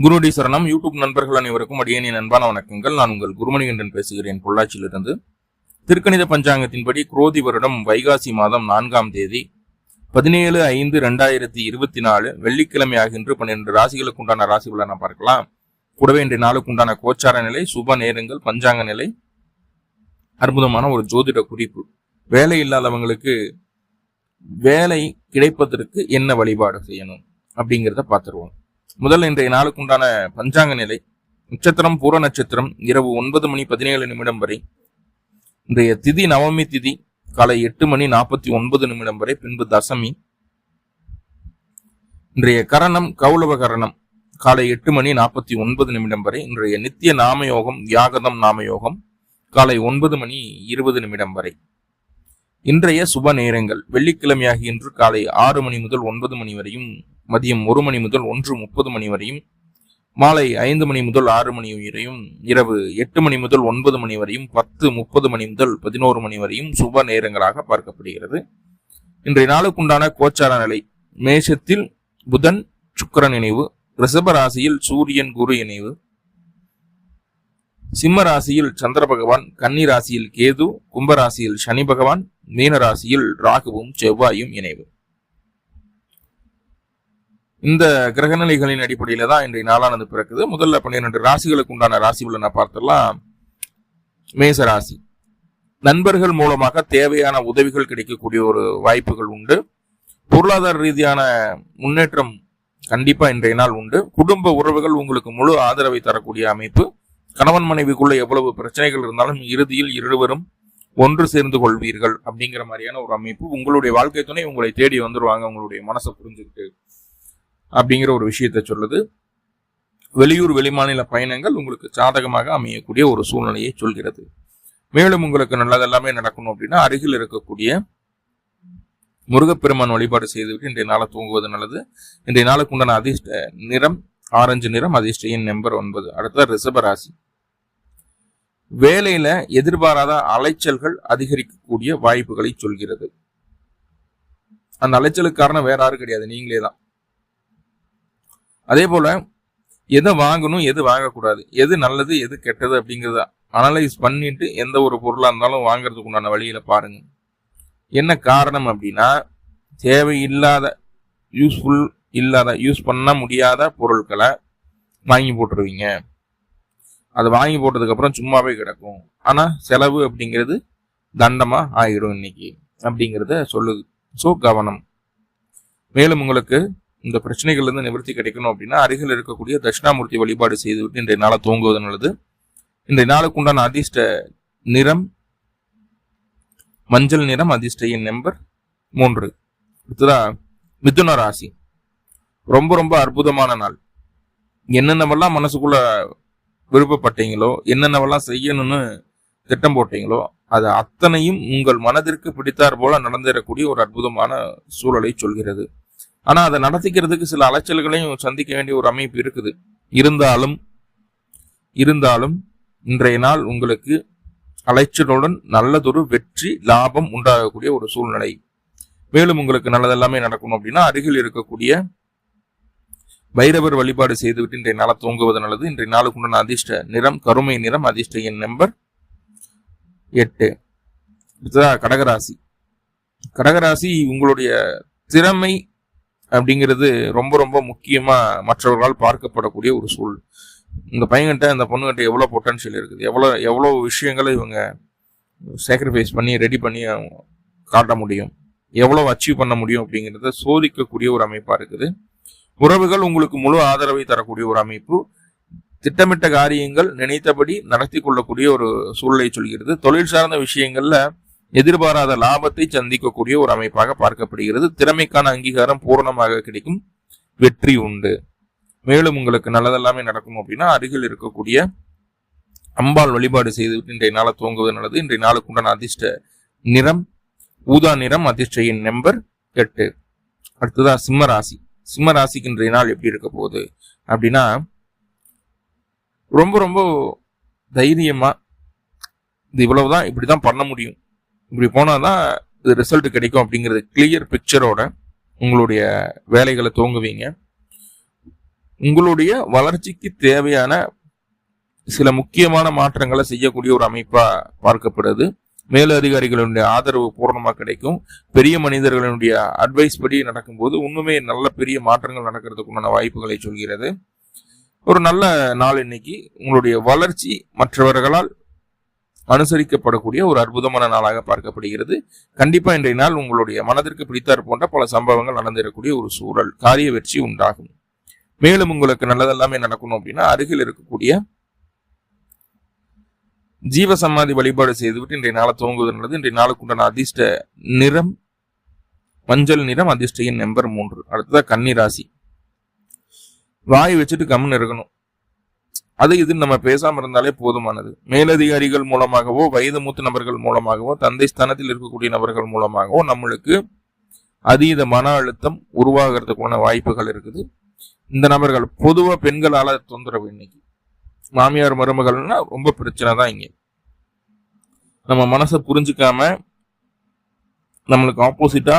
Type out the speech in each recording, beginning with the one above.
குருடி சரணம். யூடியூப் நண்பர்கள் அனைவருக்கும் அடியேனின் அன்பான வணக்கங்கள். நான் உங்கள் குருமணிகண்டன் பேசுகிறேன். பொள்ளாச்சியிலிருந்து திருக்கணித பஞ்சாங்கத்தின்படி குரோதி வருடம் வைகாசி மாதம் நான்காம் தேதி பதினேழு ஐந்து ரெண்டாயிரத்தி இருபத்தி நாலு வெள்ளிக்கிழமை ஆகின்ற பன்னிரண்டு ராசிகளுக்கு உண்டான ராசி நான் பார்க்கலாம். கூடவே இன்றைய நாளுக்கு உண்டான கோச்சார நிலை சுப நேரங்கள் பஞ்சாங்க நிலை அற்புதமான ஒரு ஜோதிட குறிப்பு. வேலை இல்லாதவங்களுக்கு வேலை கிடைப்பதற்கு என்ன வழிபாடு செய்யணும் அப்படிங்கிறத பார்த்துருவோம். முதல் இன்றைய நாளுக்கு உண்டான பஞ்சாங்க நிலை நட்சத்திரம் பூர நட்சத்திரம் இரவு ஒன்பது மணி பதினேழு நிமிடம் வரை இன்றைய திதி நவமி திதி காலை எட்டு மணி நாற்பத்தி ஒன்பது நிமிடம் வரை பின்பு தசமி. இன்றைய கரணம் கௌலவ கரணம் காலை எட்டு மணி நாற்பத்தி ஒன்பது நிமிடம் வரை இன்றைய நித்திய நாமயோகம் யாகதம் நாமயோகம் காலை ஒன்பது மணி இருபது நிமிடம் வரை. இன்றைய சுப நேரங்கள் வெள்ளிக்கிழமையாகி இன்று காலை ஆறு மணி முதல் ஒன்பது மணி வரையும் மதியம் ஒரு மணி முதல் ஒன்று முப்பது மணி வரையும் மாலை ஐந்து மணி முதல் ஆறு மணி வரையும் இரவு எட்டு மணி முதல் ஒன்பது மணி வரையும் பத்து முப்பது மணி முதல் பதினோரு மணி வரையும் சுப நேரங்களாக பார்க்கப்படுகிறது. இன்றைய நாளுக்குண்டான கோச்சார நிலை மேஷத்தில் புதன் சுக்கிரன் இணைவு ரிஷப ராசியில் சூரியன் குரு இணைவு சிம்ம ராசியில் சந்திர பகவான் கன்னி ராசியில் கேது கும்பராசியில் சனி பகவான் மீன ராசியில் ராகுவும் செவ்வாயும் இணைவு. இந்த கிரகநிலைகளின் அடிப்படையில தான் இன்றைய நாளானது பிறக்குது. முதல்ல பன்னிரெண்டு ராசிகளுக்கு உண்டான ராசி பலனை பார்த்தலாம் மேச ராசி. நண்பர்கள் மூலமாக தேவையான உதவிகள் கிடைக்கக்கூடிய ஒரு வாய்ப்புகள் உண்டு. பொருளாதார ரீதியான முன்னேற்றம் கண்டிப்பா இன்றைய நாள் உண்டு. குடும்ப உறவுகள் உங்களுக்கு முழு ஆதரவை தரக்கூடிய அமைப்பு. கணவன் மனைவிக்குள்ள எவ்வளவு பிரச்சனைகள் இருந்தாலும் இறுதியில் இருவரும் ஒன்று சேர்ந்து கொள்வீர்கள் அப்படிங்கிற மாதிரியான ஒரு அமைப்பு உங்களுடைய வாழ்க்கை துணை உங்களை தேடி வந்துருவாங்க உங்களுடைய மனசை புரிஞ்சுக்கிட்டு அப்படிங்கிற ஒரு விஷயத்தை சொல்லுது. வெளியூர் வெளிமாநில பயணங்கள் உங்களுக்கு சாதகமாக அமையக்கூடிய ஒரு சூழ்நிலையை சொல்கிறது. மேலும் உங்களுக்கு நல்லதெல்லாமே நடக்கணும் அப்படின்னா அருகில் இருக்கக்கூடிய முருகப்பெருமான் வழிபாடு செய்துவிட்டு இன்றைய நாளை தூங்குவது நல்லது. இன்றைய நாளுக்கு உண்டான அதிர்ஷ்ட நிறம் ஆரஞ்சு நிறம் அதிர்ஷ்ட எண் நம்பர் ஒன்பது. அடுத்த ரிஷபராசி. வேலையில எதிர்பாராத அலைச்சல்கள் அதிகரிக்கக்கூடிய வாய்ப்புகளை சொல்கிறது. அந்த அலைச்சலுக்கு காரணம் வேற யாரும் கிடையாது நீங்களே தான். அதே போல எதை வாங்கணும் எது வாங்கக்கூடாது எது நல்லது எது கெட்டது அப்படிங்கிறத அனலைஸ் பண்ணிட்டு எந்த ஒரு பொருளாக இருந்தாலும் வாங்குறதுக்கு உண்டான வழியில பாருங்க. என்ன காரணம் அப்படின்னா தேவையில்லாத யூஸ்ஃபுல் இல்லாத யூஸ் பண்ண முடியாத பொருட்களை வாங்கி போட்டுருவீங்க. அது வாங்கி போட்டதுக்கப்புறம் சும்மாவே கிடக்கும். ஆனால் செலவு அப்படிங்கிறது தண்டமாக ஆகிடும் இன்னைக்கு அப்படிங்கிறத சொல்லுது. ஸோ கவனம். மேலும் உங்களுக்கு இந்த பிரச்சனைகள்லேருந்து நிவர்த்தி கிடைக்கணும் அப்படின்னா அருகில் இருக்கக்கூடிய தட்சிணாமூர்த்தி வழிபாடு செய்துவிட்டு இன்றைய நாளை தூங்குவது நல்லது இன்றைய நாளுக்கு உண்டான அதிர்ஷ்ட நிறம் மஞ்சள் நிறம் அதிர்ஷ்ட எண் நம்பர் மூன்று. அடுத்ததா மிதுன ராசி. ரொம்ப ரொம்ப அற்புதமான நாள். என்னென்னவெல்லாம் மனசுக்குள்ள விருப்பப்பட்டீங்களோ என்னென்னவெல்லாம் செய்யணும்னு திட்டம் போட்டீங்களோ அது அத்தனையும் உங்கள் மனதிற்கு பிடித்தார் போல நடந்துடக்கூடிய ஒரு அற்புதமான சூழலை சொல்கிறது. ஆனால் அதை நடத்திக்கிறதுக்கு சில அலைச்சல்களையும் சந்திக்க வேண்டிய ஒரு அமைப்பு இருக்குது. இருந்தாலும் இருந்தாலும் இன்றைய நாள் உங்களுக்கு அலைச்சலுடன் நல்லதொரு வெற்றி லாபம் உண்டாகக்கூடிய ஒரு சூழ்நிலை. மேலும் உங்களுக்கு நல்லதெல்லாமே நடக்கணும் அப்படின்னா அருகில் இருக்கக்கூடிய பைரவர் வழிபாடு செய்துவிட்டு இன்றைய நாளை தூங்குவது நல்லது. இன்றைய நாளுக்கு உண்டான அதிர்ஷ்ட நிறம் கருமை நிறம் அதிர்ஷ்ட எண் நம்பர் எட்டு. கடகராசி. கடகராசி உங்களுடைய திறமை அப்படிங்கிறது ரொம்ப ரொம்ப முக்கியமாக மற்றவர்களால் பார்க்கப்படக்கூடிய ஒரு சூழ் இந்த பையன்கிட்ட இந்த பொண்ணுகிட்ட எவ்வளோ பொட்டன்ஷியல் இருக்குது? எவ்வளோ எவ்வளோ விஷயங்களை இவங்க சேக்ரிஃபைஸ் பண்ணி ரெடி பண்ணி காட்ட முடியும்? எவ்வளோ அச்சீவ் பண்ண முடியும் அப்படிங்கிறத சோதிக்கக்கூடிய ஒரு அமைப்பாக இருக்குது. உறவுகள் உங்களுக்கு முழு ஆதரவை தரக்கூடிய ஒரு அமைப்பு. திட்டமிட்ட காரியங்கள் நினைத்தபடி நடத்தி கொள்ளக்கூடிய ஒரு சூழலை சொல்கிறது. தொழில் சார்ந்த விஷயங்கள்ல எதிர்பாராத லாபத்தை சந்திக்கக்கூடிய ஒரு அமைப்பாக பார்க்கப்படுகிறது. திறமைக்கான அங்கீகாரம் பூரணமாக கிடைக்கும். வெற்றி உண்டு. மேலும் உங்களுக்கு நல்லதெல்லாமே நடக்கும் அப்படின்னா அருகில் இருக்கக்கூடிய அம்பாள் வழிபாடு செய்துவிட்டு இன்றைய நாளை துவங்குவது நல்லது. இன்றைய நாளுக்கு உண்டான அதிர்ஷ்ட நிறம் ஊதா நிறம் அதிர்ஷ்ட எண் நம்பர் எட்டு. அடுத்ததா சிம்ம ராசி. சிம்ம ராசிக்கு இன்றைய நாள் எப்படி இருக்க போகுது? அப்படின்னா ரொம்ப ரொம்ப தைரியமா இது இவ்வளவுதான் இப்படிதான் பண்ண முடியும். இப்படி போனால் தான் இது ரிசல்ட் கிடைக்கும் அப்படிங்கிறது கிளியர் பிக்சரோட உங்களுடைய வேலைகளை துவங்குவீங்க. உங்களுடைய வளர்ச்சிக்கு தேவையான சில முக்கியமான மாற்றங்களை செய்யக்கூடிய ஒரு அமைப்பாக பார்க்கப்படுது. மேலதிகாரிகளுடைய ஆதரவு பூர்ணமாக கிடைக்கும். பெரிய மனிதர்களுடைய அட்வைஸ் படி நடக்கும்போது இன்னுமே நல்ல பெரிய மாற்றங்கள் நடக்கிறதுக்குண்டான வாய்ப்புகளை சொல்கிறது. ஒரு நல்ல நாள் இன்னைக்கு. உங்களுடைய வளர்ச்சி மற்றவர்களால் அனுசரிக்கப்படக்கூடிய ஒரு அற்புதமான நாளாக பார்க்கப்படுகிறது. கண்டிப்பா இன்றைய நாள் உங்களுடைய மனதிற்கு பிடித்தார் போன்ற பல சம்பவங்கள் நடந்திருக்கக்கூடிய ஒரு சூழல் காரிய வெற்றி உண்டாகும். மேலும் உங்களுக்கு நல்லதெல்லாமே நடக்கணும் அப்படின்னா அருகில் இருக்கக்கூடிய ஜீவ சமாதி வழிபாடு செய்துவிட்டு இன்றைய நாளை துவங்குவது நல்லது இன்றைய நாளுக்குண்டான அதிர்ஷ்ட நிறம் மஞ்சள் நிறம் அதிர்ஷ்ட எண் நம்பர் மூன்று. அடுத்ததாக கன்னி ராசி. வாய் வச்சுட்டு கம்முன்னு இருக்கணும் அது இது நம்ம பேசாமல் இருந்தாலே போதுமானது. மேலதிகாரிகள் மூலமாகவோ வயது மூத்த நபர்கள் மூலமாகவோ தந்தை ஸ்தானத்தில் இருக்கக்கூடிய நபர்கள் மூலமாகவோ நம்மளுக்கு அதீத மன அழுத்தம் உருவாகிறதுக்கான வாய்ப்புகள் இருக்குது. இந்த நபர்கள் பொதுவாக பெண்களால் தொந்தரவு இன்னைக்கு. மாமியார் மருமகள்னா ரொம்ப பிரச்சனை தான் இங்கே. நம்ம மனசை புரிஞ்சுக்காம நம்மளுக்கு ஆப்போசிட்டா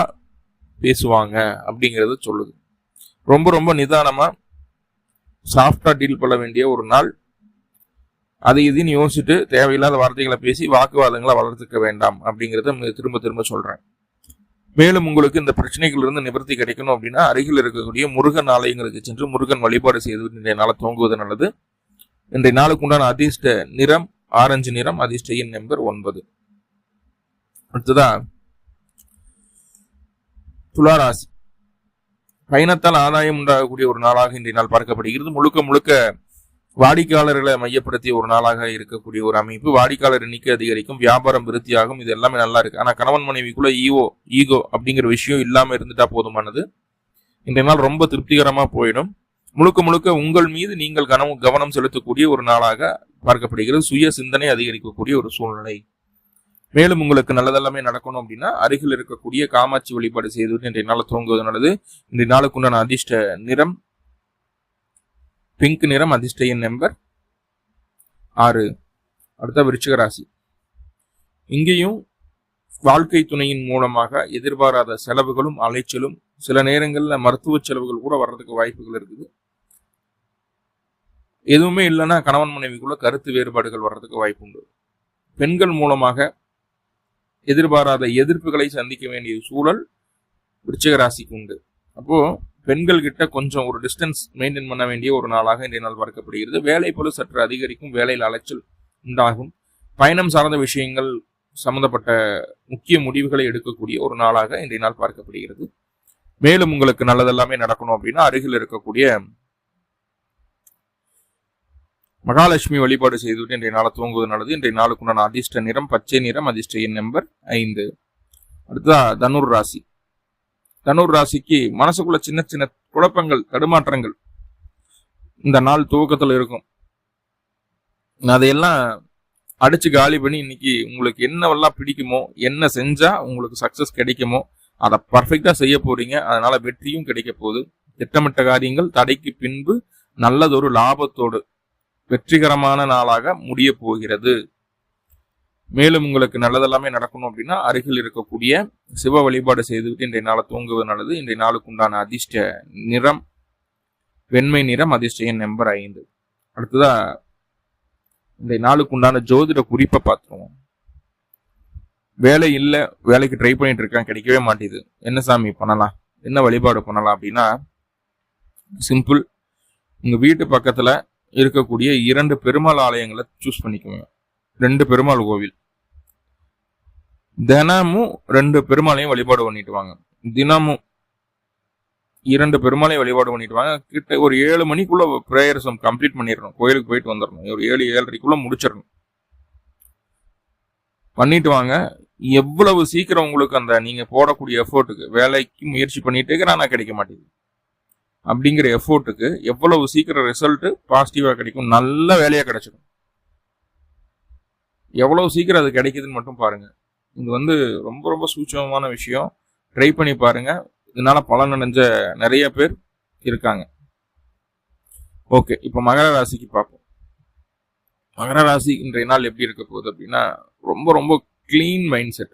பேசுவாங்க அப்படிங்கிறது சொல்லுது. ரொம்ப ரொம்ப நிதானமா சாஃப்டா டீல் பண்ண வேண்டிய ஒரு நாள். அதை இதுன்னு யோசிச்சுட்டு தேவையில்லாத வார்த்தைகளை பேசி வாக்குவாதங்களை வளர்த்துக்க வேண்டாம் அப்படிங்கிறத திரும்ப திரும்ப சொல்றேன். மேலும் உங்களுக்கு இந்த பிரச்சனைகள் இருந்து நிவர்த்தி கிடைக்கணும் அப்படின்னா அருகில் இருக்கக்கூடிய முருகன் ஆலயங்களுக்கு சென்று முருகன் வழிபாடு செய்து என்னால் தோங்குவது நல்லது. இன்றைய நாளுக்கு உண்டான அதிர்ஷ்ட நிறம் ஆரஞ்சு நிறம் அதிர்ஷ்ட எண் நம்பர் ஒன்பது. அடுத்ததா துளாராசி. பயணத்தால் ஆதாயம் உண்டாகக்கூடிய ஒரு நாளாக இன்றைய நாள் பார்க்கப்படுகிறது. முழுக்க முழுக்க வாடிக்கையாளர்களை மையப்படுத்திய ஒரு நாளாக இருக்கக்கூடிய ஒரு அமைப்பு. வாடிக்கையாளர் எண்ணிக்கை அதிகரிக்கும் வியாபாரம் விருத்தியாகும் இது எல்லாமே நல்லா இருக்கு. ஆனா கணவன் மனைவிக்குள்ள ஈவோ ஈகோ அப்படிங்கிற விஷயம் இல்லாம இருந்துட்டா போதுமானது. இன்றைய நாள் ரொம்ப திருப்திகரமா போயிடும். முழுக்க முழுக்க உங்கள் மீது நீங்கள் கனவு கவனம் செலுத்தக்கூடிய ஒரு நாளாக பார்க்கப்படுகிறது. சுய சிந்தனை அதிகரிக்கக்கூடிய ஒரு சூழ்நிலை. மேலும் உங்களுக்கு நல்லதெல்லாமே நடக்கணும் அப்படின்னா அருகில் இருக்கக்கூடிய காமாட்சி வழிபாடு செய்து இன்றைய நாள் தோங்குவது நல்லது. இன்றைய நாளுக்கு உண்டான அதிர்ஷ்ட நிறம் பிங்க் நிறம் அதிர்ஷ்ட எண் நம்பர் ஆறு. அடுத்த விருச்சிக ராசி. இங்கேயும் வாழ்க்கை துணையின் மூலமாக எதிர்பாராத செலவுகளும் அலைச்சலும் சில நேரங்களில் மருத்துவ செலவுகள் கூட வர்றதுக்கு வாய்ப்புகள் இருக்குது. எதுவுமே இல்லைன்னா கணவன் மனைவிக்குள்ள கருத்து வேறுபாடுகள் வர்றதுக்கு வாய்ப்பு உண்டு. பெண்கள் மூலமாக எதிர்பாராத எதிர்ப்புகளை சந்திக்க வேண்டிய சூழல் விருச்சிக ராசிக்கு உண்டு. அப்போ பெண்கள் கிட்ட கொஞ்சம் ஒரு டிஸ்டன்ஸ் மெயின்டைன் பண்ண வேண்டிய ஒரு நாளாக இன்றைய நாள் பார்க்கப்படுகிறது. வேலை போல சற்று அதிகரிக்கும் வேலையில் அலைச்சல் உண்டாகும். பயணம் சார்ந்த விஷயங்கள் சம்பந்தப்பட்ட முக்கிய முடிவுகளை எடுக்கக்கூடிய ஒரு நாளாக இன்றைய நாள் பார்க்கப்படுகிறது. மேலும் உங்களுக்கு நல்லதெல்லாமே நடக்கணும் அப்படின்னா அருகில் இருக்கக்கூடிய மகாலட்சுமி வழிபாடு செய்துவிட்டு இன்றைய நாளை தூங்குவது நல்லது. இன்றைய நாளுக்குண்டான அதிர்ஷ்ட நிறம் பச்சை நிறம் அதிர்ஷ்ட எண் நம்பர் ஐந்து. அடுத்ததா தனுர் ராசி. தனுர் ராசிக்கு மனசுக்குள்ள சின்ன சின்ன குழப்பங்கள் தடுமாற்றங்கள் இந்த நாள் துவக்கத்தில் இருக்கும். அதையெல்லாம் அடிச்சு காலி பண்ணி இன்னைக்கு உங்களுக்கு என்னவெல்லாம் பிடிக்குமோ என்ன செஞ்சா உங்களுக்கு சக்சஸ் கிடைக்குமோ அதை பர்ஃபெக்டா செய்ய போறீங்க. அதனால வெற்றியும் கிடைக்க போகுது. திட்டமிட்ட காரியங்கள் தடைக்கு பின்பு நல்லதொரு லாபத்தோடு வெற்றிகரமான நாளாக முடிய போகிறது மேலும் உங்களுக்கு நல்லதெல்லாமே நடக்கணும் அப்படின்னா அருகில் இருக்கக்கூடிய சிவ வழிபாடு செய்துவிட்டு இன்றைய நாளை தூங்குவது நல்லது. இன்றைய நாளுக்கு உண்டான அதிர்ஷ்ட நிறம் வெண்மை நிறம் அதிர்ஷ்ட எண் நம்பர் ஐந்து. அடுத்ததா இன்றைய நாளுக்கு உண்டான ஜோதிட குறிப்பை பார்த்துருவோம். வேலை இல்லை வேலைக்கு ட்ரை பண்ணிட்டு இருக்கேன் கிடைக்கவே மாட்டேது என்ன சாமி பண்ணலாம்? என்ன வழிபாடு பண்ணலாம் அப்படின்னா சிம்பிள் உங்கள் வீட்டு பக்கத்தில் இருக்கக்கூடிய இரண்டு பெருமாள் ஆலயங்களை சூஸ் பண்ணிக்கோங்க ரெண்டு பெருமாள் கோவில். தினமும் ரெண்டு பெருமாளையும் வழிபாடு பண்ணிட்டு வாங்க. தினமும் இரண்டு பெருமாளையும் வழிபாடு பண்ணிட்டு வாங்க. கிட்ட ஒரு ஏழு மணிக்குள்ள ப்ரேயர்ஸ் கம்ப்ளீட் பண்ணிடணும். கோயிலுக்கு போயிட்டு வந்துடணும். ஒரு ஏழு ஏழரைக்குள்ள முடிச்சிடணும். பண்ணிட்டு வாங்க. எவ்வளவு சீக்கிரம் உங்களுக்கு அந்த நீங்க போடக்கூடிய எஃபோர்ட்டுக்கு வேலைக்கு முயற்சி பண்ணிட்டு இருக்கிற ஆனால் கிடைக்க மாட்டேங்குது. அப்படிங்கிற எஃபோர்ட்டுக்கு எவ்வளவு சீக்கிரம் ரிசல்ட்டு பாசிட்டிவாக கிடைக்கும் நல்ல வேலையாக கிடைச்சிடும். எவ்வளவு சீக்கிரம் அது கிடைக்குதுன்னு மட்டும் பாருங்கள் இது வந்து ரொம்ப ரொம்ப சூட்சமமான விஷயம். ட்ரை பண்ணி பாருங்கள் இதனால் பலன் அடைஞ்ச நிறைய பேர் இருக்காங்க. ஓகே இப்போ மகர ராசிக்கு பார்ப்போம். மகர ராசி இன்றைய நாள் எப்படி இருக்க போகுது அப்படின்னா ரொம்ப ரொம்ப கிளீன் மைண்ட் செட்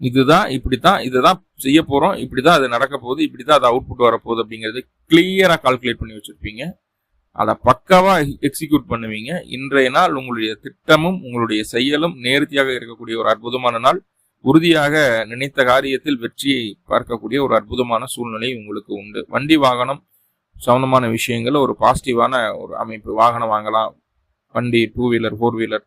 இதுதான் இப்படித்தான் இதுதான் செய்ய இப்படி தான் அது நடக்க போகுது இப்படிதான் அது அவுட்புட் வரப்போகுது அப்படிங்கிறது கிளியராக கால்குலேட் பண்ணி வச்சுருப்பீங்க. அதை பக்காவாக எக்ஸிக்யூட் பண்ணுவீங்க. இன்றைய நாள் உங்களுடைய திட்டமும் உங்களுடைய செயலும் நேர்த்தியாக இருக்கக்கூடிய ஒரு அற்புதமான நாள். உறுதியாக நினைத்த காரியத்தில் வெற்றியை பார்க்கக்கூடிய ஒரு அற்புதமான சூழ்நிலை உங்களுக்கு உண்டு. வண்டி வாகனம் சம்பந்தமான விஷயங்கள் ஒரு பாசிட்டிவான ஒரு அமைப்பு. வாகனம் வாங்கலாம். வண்டி டூ வீலர் ஃபோர் வீலர்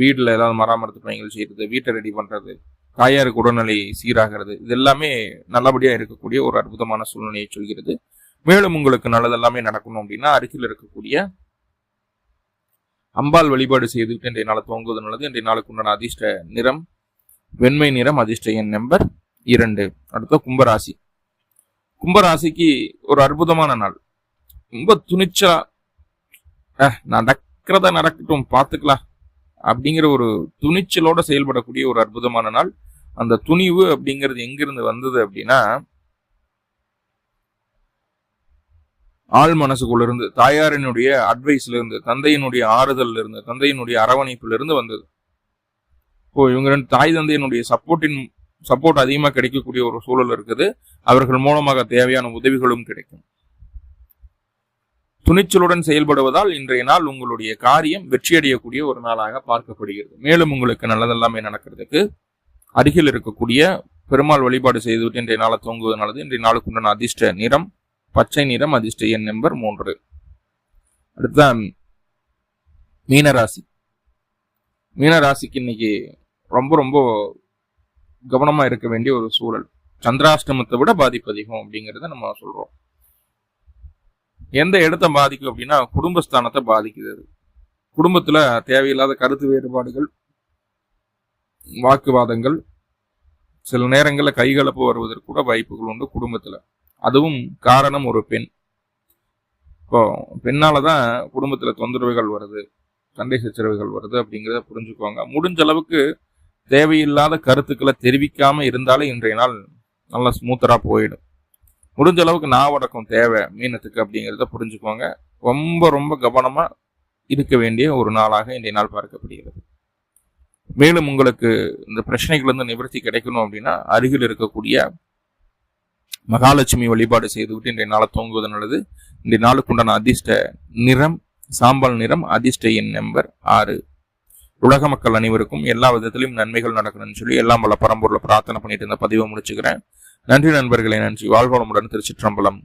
வீட்டில் ஏதாவது மராமரத்து பணிகள் செய்யறது வீட்டை ரெடி பண்ணுறது தாயாருக்கு உடல்நிலை சீராகிறது இது எல்லாமே நல்லபடியாக இருக்கக்கூடிய ஒரு அற்புதமான சூழ்நிலையை சொல்கிறது. மேலும் உங்களுக்கு நல்லது எல்லாமே நடக்கணும் அப்படின்னா அருகில் இருக்கக்கூடிய அம்பாள் வழிபாடு செய்துவிட்டு இன்றைய நாளை துவங்குவது நல்லது. இன்றைய நாளுக்கு உண்டான அதிர்ஷ்ட நிறம் வெண்மை நிறம் அதிர்ஷ்ட எண் நம்பர் இரண்டு. அடுத்த கும்பராசி. கும்பராசிக்கு ஒரு அற்புதமான நாள். ரொம்ப துணிச்சலா நடக்கிறத நடக்கட்டும் பார்த்துக்கலாம். அப்படிங்கிற ஒரு துணிச்சலோட செயல்படக்கூடிய ஒரு அற்புதமான நாள். அந்த துணிவு அப்படிங்கிறது எங்கிருந்து வந்தது அப்படின்னா ஆள் மனசுக்குள்ள இருந்து தாயாரினுடைய அட்வைஸ்ல இருந்து தந்தையினுடைய ஆறுதல்ல இருந்து தந்தையினுடைய அரவணைப்புல இருந்து வந்தது. இப்போ இவங்க ரெண்டு தாய் தந்தையினுடைய சப்போர்ட்டின் சப்போர்ட் அதிகமா கிடைக்கக்கூடிய ஒரு சூழல் இருக்குது. அவர்கள் மூலமாக தேவையான உதவிகளும் கிடைக்கும். துணிச்சலுடன் செயல்படுவதால் இன்றைய நாள் உங்களுடைய காரியம் வெற்றியடையக்கூடிய ஒரு நாளாக பார்க்கப்படுகிறது. மேலும் உங்களுக்கு நல்லதெல்லாமே நடக்கிறதுக்கு அருகில் இருக்கக்கூடிய பெருமாள் வழிபாடு செய்துவிட்டு இன்றைய நாளை தூங்குவது நல்லது. இன்றைய நாளுக்கு உண்டான அதிர்ஷ்ட நிறம் பச்சை நிறம் அதிர்ஷ்ட எண் நம்பர் மூன்று. அடுத்த மீனராசி. மீனராசிக்கு இன்னைக்கு ரொம்ப ரொம்ப கவனமாக இருக்க வேண்டிய ஒரு சூழல். சந்திராஷ்டமத்தை விட பாதிப்பு அதிகம் அப்படிங்கிறத நம்ம சொல்கிறோம் எந்த இடத்த பாதிக்கும் அப்படின்னா குடும்பஸ்தானத்தை பாதிக்குது அது. தேவையில்லாத கருத்து வேறுபாடுகள் வாக்குவாதங்கள் சில நேரங்களில் கைகலப்பு வருவதற்கு கூட வாய்ப்புகள் உண்டு குடும்பத்தில். அதுவும் காரணம் ஒரு பெண். இப்போ பெண்ணால் தான் குடும்பத்தில் தொந்தரவுகள் வருது சண்டை சச்சரவுகள் வருது அப்படிங்கிறத புரிஞ்சுக்குவாங்க. முடிஞ்ச அளவுக்கு தேவையில்லாத கருத்துக்களை தெரிவிக்காமல் இருந்தாலே இன்றைய நாள் நல்லா ஸ்மூத்தராக போயிடும். முடிஞ்ச அளவுக்கு நாவடக்கம் தேவை மீனத்துக்கு அப்படிங்கிறத புரிஞ்சுக்குவாங்க ரொம்ப ரொம்ப கவனமாக இருக்க வேண்டிய ஒரு நாளாக இன்றைய நாள் பார்க்கப்படுகிறது. மேலும் உங்களுக்கு இந்த பிரச்சனைகளிருந்து நிவர்த்தி கிடைக்கணும் அப்படின்னா அருகில் இருக்கக்கூடிய மகாலட்சுமி வழிபாடு செய்துவிட்டு இன்றைய நாளை தூங்குவது நல்லது. இன்றைய நாளுக்கு உண்டான அதிர்ஷ்ட நிறம் சாம்பல் நிறம் அதிர்ஷ்ட எண் நம்பர் ஆறு. உலக மக்கள் அனைவருக்கும் எல்லா விதத்திலும் நன்மைகள் நடக்கணும்னு சொல்லி எல்லாம் பல பரம்பூரில் பிரார்த்தனை பண்ணிட்டு இருந்த பதிவை முடிச்சுக்கிறேன். நன்றி நண்பர்களே நன்றி. வாழ்வளமுடன் திருச்சிற்றம்பலம்.